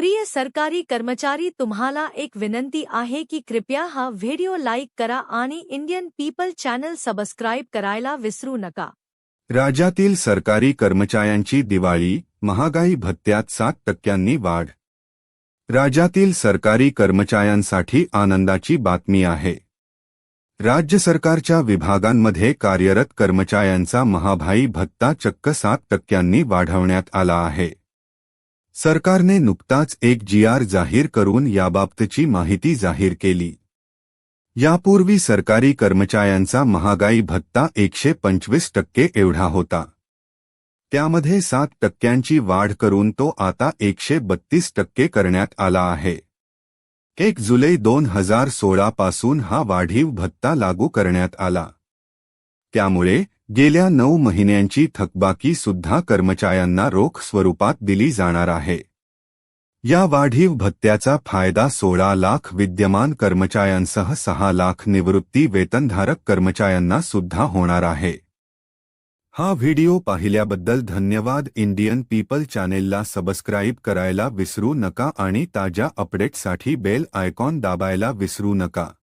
प्रिय सरकारी कर्मचारी तुम्हाला एक विनंती आहे की कृपया हा व्हिडिओ लाईक करा आणि इंडियन पीपल चॅनल सबस्क्राईब करायला विसरू नका. राज्यातील सरकारी कर्मचाऱ्यांची दिवाळी महागाई भत्त्यात सात टक्क्यांनी वाढ. राज्यातील सरकारी कर्मचाऱ्यांसाठी आनंदाची बातमी आहे. राज्य सरकारच्या विभागांमध्ये कार्यरत कर्मचाऱ्यांचा महाभाई भत्ता चक्क सात टक्क्यांनी वाढवण्यात आला आहे. सरकारने नुकताच एक जी आर जाहीर करून याबाबतची माहिती जाहीर केली. यापूर्वी सरकारी कर्मचाऱ्यांचा महागाई भत्ता एकशे पंचवीस टक्के एवढा होता. त्यामध्ये सात टक्क्यांची वाढ करून तो आता एकशे बत्तीस टक्के करण्यात आला आहे. एक जुलै दोन हजार सोळा पासून हा वाढीव भत्ता लागू करण्यात आला. त्यामुळे गेल्या नऊ महिन्यांची थकबाकी सुद्धा कर्मचाऱ्यांना रोख स्वरूपात दिली जाणार आहे. या वाढीव भत्त्याचा फायदा सोळा लाख विद्यमान कर्मचाऱ्यांसह सहा लाख निवृत्ती वेतनधारक कर्मचाऱ्यांना सुद्धा होणार आहे. हा व्हिडिओ पाहिल्याबद्दल धन्यवाद. इंडियन पीपल चॅनेलला सबस्क्राईब करायला विसरू नका आणि ताज्या अपडेटसाठी बेल आयकॉन दाबायला विसरू नका.